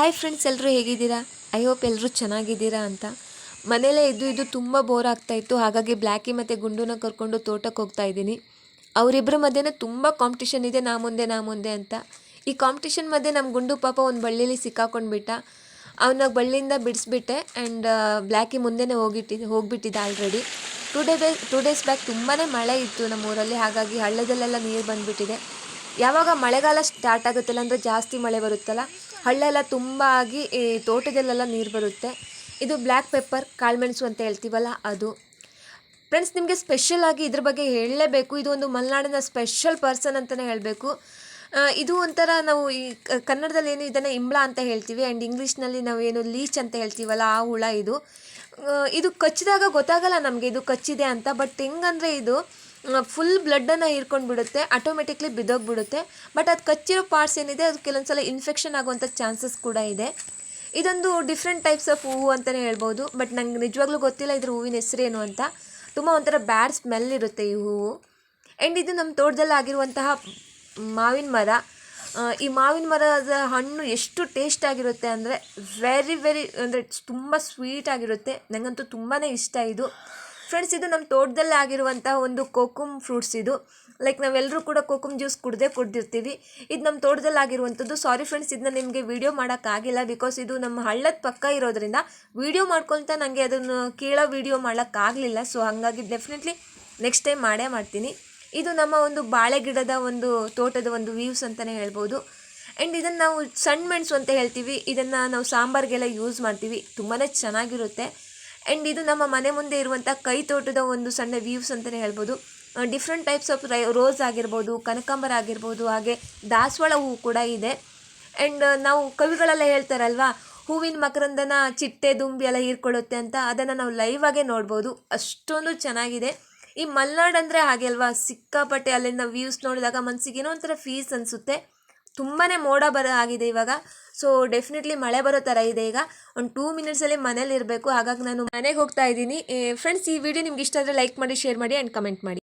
Hi friends ಎಲ್ಲರೂ ಹೇಗಿದ್ದೀರಾ? I hope ಎಲ್ಲರೂ ಚೆನ್ನಾಗಿದ್ದೀರಾ ಅಂತ. ಮನೇಲೇ ಇದ್ದು ಇದು ತುಂಬ ಬೋರ್ ಆಗ್ತಾ ಇತ್ತು. ಹಾಗಾಗಿ ಬ್ಲ್ಯಾಕಿ ಮತ್ತು ಗುಂಡುನ ಕರ್ಕೊಂಡು ತೋಟಕ್ಕೆ ಹೋಗ್ತಾ ಇದ್ದೀನಿ. ಅವರಿಬ್ಬರ ಮಧ್ಯೆ ತುಂಬ ಕಾಂಪಿಟೇಷನ್ ಇದೆ, ನಾ ಮುಂದೆ ನಾ ಮುಂದೆ ಅಂತ. ಈ ಕಾಂಪಿಟೇಷನ್ ಮಧ್ಯೆ ನಮ್ಮ ಗುಂಡು ಪಾಪ ಒಂದು ಬಳ್ಳಿಲಿ ಸಿಕ್ಕಾಕೊಂಡ್ಬಿಟ್ಟ. ಅವನ ಬಳ್ಳಿಯಿಂದ ಬಿಡಿಸ್ಬಿಟ್ಟೆ ಆ್ಯಂಡ್ ಬ್ಲ್ಯಾಕಿ ಮುಂದೆನೇ ಹೋಗಿಟ್ಟಿದ್ದೆ ಹೋಗಿಬಿಟ್ಟಿದ್ದೆ already two day bay two days back ತುಂಬಾ ಮಳೆ ಇತ್ತು ನಮ್ಮ ಊರಲ್ಲಿ ಹಾಗಾಗಿ ಹಳ್ಳದಲ್ಲೆಲ್ಲ ನೀರು ಬಂದುಬಿಟ್ಟಿದೆ. ಯಾವಾಗ ಮಳೆಗಾಲ ಸ್ಟಾರ್ಟ್ ಆಗುತ್ತಲ್ಲ ಅಂದರೆ ಜಾಸ್ತಿ ಮಳೆ ಬರುತ್ತಲ್ಲ ಹಳ್ಳ ಎಲ್ಲ ತುಂಬ ಆಗಿ ಈ ತೋಟದಲ್ಲೆಲ್ಲ ನೀರು ಬರುತ್ತೆ. ಇದು ಬ್ಲ್ಯಾಕ್ ಪೆಪ್ಪರ್ ಕಾಳುಮೆಣಸು ಅಂತ ಹೇಳ್ತೀವಲ್ಲ ಅದು. ಫ್ರೆಂಡ್ಸ್ ನಿಮಗೆ ಸ್ಪೆಷಲ್ ಆಗಿ ಇದ್ರ ಬಗ್ಗೆ ಹೇಳಲೇಬೇಕು. ಇದು ಒಂದು ಮಲೆನಾಡಿನ ಸ್ಪೆಷಲ್ ಪರ್ಸನ್ ಅಂತಲೇ ಹೇಳಬೇಕು. ಇದು ಒಂಥರ ನಾವು ಈ ಕನ್ನಡದಲ್ಲಿ ಏನು ಇದನ್ನು ಇಂಬ್ಳ ಅಂತ ಹೇಳ್ತೀವಿ ಆ್ಯಂಡ್ ಇಂಗ್ಲೀಷ್ನಲ್ಲಿ ನಾವು ಏನು ಲೀಚ್ ಅಂತ ಹೇಳ್ತೀವಲ್ಲ, ಆ ಹುಳ ಇದು. ಇದು ಕಚ್ಚಿದಾಗ ಗೊತ್ತಾಗಲ್ಲ ನಮಗೆ, ಇದು ಕಚ್ಚಿದೆ ಅಂತ ಬಟ್ ಹೆಂಗಂದರೆ ಇದು ಫುಲ್ ಬ್ಲಡ್ಡನ್ನು ಹೀರ್ಕೊಂಡು ಬಿಡುತ್ತೆ ಆಟೋಮೆಟಿಕ್ಲಿ ಬಿದ್ದೋಗ್ಬಿಡುತ್ತೆ. ಬಟ್ ಅದು ಕಚ್ಚಿರೋ ಪಾರ್ಟ್ಸ್ ಏನಿದೆ, ಅದು ಕೆಲವೊಂದ್ಸಲ ಇನ್ಫೆಕ್ಷನ್ ಆಗುವಂಥ ಚಾನ್ಸಸ್ ಕೂಡ ಇದೆ. ಇದೊಂದು ಡಿಫ್ರೆಂಟ್ ಟೈಪ್ಸ್ ಆಫ್ ಹೂವು ಅಂತಲೇ ಹೇಳ್ಬೋದು. ಬಟ್ ನಂಗೆ ನಿಜವಾಗ್ಲೂ ಗೊತ್ತಿಲ್ಲ ಇದ್ರ ಹೂವಿನ ಹೆಸರೇನು ಅಂತ. ತುಂಬ ಒಂಥರ ಬ್ಯಾಡ್ ಸ್ಮೆಲ್ ಇರುತ್ತೆ ಈ ಹೂವು. ಆ್ಯಂಡ್ ಇದು ನಮ್ಮ ತೋಟದಲ್ಲಿ ಆಗಿರುವಂತಹ ಮಾವಿನ ಮರ. ಈ ಮಾವಿನ ಮರದ ಹಣ್ಣು ಎಷ್ಟು ಟೇಸ್ಟ್ ಆಗಿರುತ್ತೆ ಅಂದರೆ ವೆರಿ ವೆರಿ ಅಂದರೆ ತುಂಬ ಸ್ವೀಟ್ ಆಗಿರುತ್ತೆ. ನನಗಂತೂ ತುಂಬಾ ಇಷ್ಟ ಇದು. ಫ್ರೆಂಡ್ಸ್, ಇದು ನಮ್ಮ ತೋಟದಲ್ಲಿ ಆಗಿರುವಂತಹ ಒಂದು ಕೋಕುಮ್ ಫ್ರೂಟ್ಸ್ ಇದು. ಲೈಕ್ ನಾವೆಲ್ಲರೂ ಕೂಡ ಕೋಕುಮ್ ಜ್ಯೂಸ್ ಕುಡ್ದೇ ಕುಡ್ದಿರ್ತೀವಿ. ಇದು ನಮ್ಮ ತೋಟದಲ್ಲಿ ಆಗಿರುವಂಥದ್ದು. ಸಾರಿ ಫ್ರೆಂಡ್ಸ್ ಇದನ್ನ ನಿಮಗೆ ವಿಡಿಯೋ ಮಾಡೋಕ್ಕಾಗಿಲ್ಲ ಬಿಕಾಸ್ ಇದು ನಮ್ಮ ಹಳ್ಳದ ಪಕ್ಕ ಇರೋದ್ರಿಂದ ವಿಡಿಯೋ ಮಾಡ್ಕೊಳ್ತಾ ನನಗೆ ಅದನ್ನು ಕೀಳೋ ವೀಡಿಯೋ ಮಾಡೋಕ್ಕಾಗಲಿಲ್ಲ ಸೊ ಹಾಗಾಗಿ ಡೆಫಿನೆಟ್ಲಿ ನೆಕ್ಸ್ಟ್ ಟೈಮ್ ಮಾಡೇ ಮಾಡ್ತೀನಿ. ಇದು ನಮ್ಮ ಒಂದು ಬಾಳೆ ಗಿಡದ ಒಂದು ತೋಟದ ಒಂದು ವ್ಯೂಸ್ ಅಂತಲೇ ಹೇಳ್ಬೋದು. ಆ್ಯಂಡ್ ಇದನ್ನು ನಾವು ಸಣ್ಣ ಮೆಣಸು ಅಂತ ಹೇಳ್ತೀವಿ. ಇದನ್ನು ನಾವು ಸಾಂಬಾರಿಗೆಲ್ಲ ಯೂಸ್ ಮಾಡ್ತೀವಿ. ತುಂಬಾ ಚೆನ್ನಾಗಿರುತ್ತೆ. ಆ್ಯಂಡ್ ಇದು ನಮ್ಮ ಮನೆ ಮುಂದೆ ಇರುವಂಥ ಕೈ ತೋಟದ ಒಂದು ಸಣ್ಣ ವ್ಯೂವ್ಸ್ ಅಂತಲೇ ಹೇಳ್ಬೋದು. ಡಿಫ್ರೆಂಟ್ ಟೈಪ್ಸ್ ಆಫ್ ರೈ ರೋಸ್ ಆಗಿರ್ಬೋದು, ಕನಕಾಂಬರ ಆಗಿರ್ಬೋದು, ಹಾಗೆ ದಾಸವಾಳ ಹೂವು ಕೂಡ ಇದೆ. ಆ್ಯಂಡ್ ನಾವು ಕವಿಗಳೆಲ್ಲ ಹೇಳ್ತಾರಲ್ವಾ, ಹೂವಿನ ಮಕರಂದನ ಚಿಟ್ಟೆ, ದುಂಬಿ ಎಲ್ಲ ಹೀರ್ಕೊಳ್ಳುತ್ತೆ ಅಂತ ಅದನ್ನು ನಾವು ಲೈವ್ ಆಗೇ ನೋಡ್ಬೋದು. ಅಷ್ಟೊಂದು ಚೆನ್ನಾಗಿದೆ. ಈ ಮಲೆನಾಡು ಅಂದರೆ ಹಾಗೆ ಅಲ್ವಾ, ಸಿಕ್ಕಾಪಟ್ಟೆ ಅಲ್ಲಿಂದ ವ್ಯೂಸ್ ನೋಡಿದಾಗ ಮನಸ್ಸಿಗೆ ಏನೋ ಒಂಥರ ಫೀಸ್ ಅನಿಸುತ್ತೆ. ತುಂಬಾ ಮೋಡ ಬರ ಆಗಿದೆ ಇವಾಗ. ಸೊ ಡೆಫಿನೆಟ್ಲಿ ಮಳೆ ಬರೋ ಥರ ಇದೆ ಈಗ. ಒಂದು ಟೂ ಮಿನಿಟ್ಸಲ್ಲಿ ಮನೇಲಿ ಇರಬೇಕು ಹಾಗಾಗಿ ನಾನು ಮನೆಗೆ ಹೋಗ್ತಾ ಇದ್ದೀನಿ. ಫ್ರೆಂಡ್ಸ್ ಈ ವಿಡಿಯೋ ನಿಮ್ಗೆ ಇಷ್ಟ ಆದರೆ ಲೈಕ್ ಮಾಡಿ ಶೇರ್ ಮಾಡಿ ಆ್ಯಂಡ್ ಕಮೆಂಟ್ ಮಾಡಿ.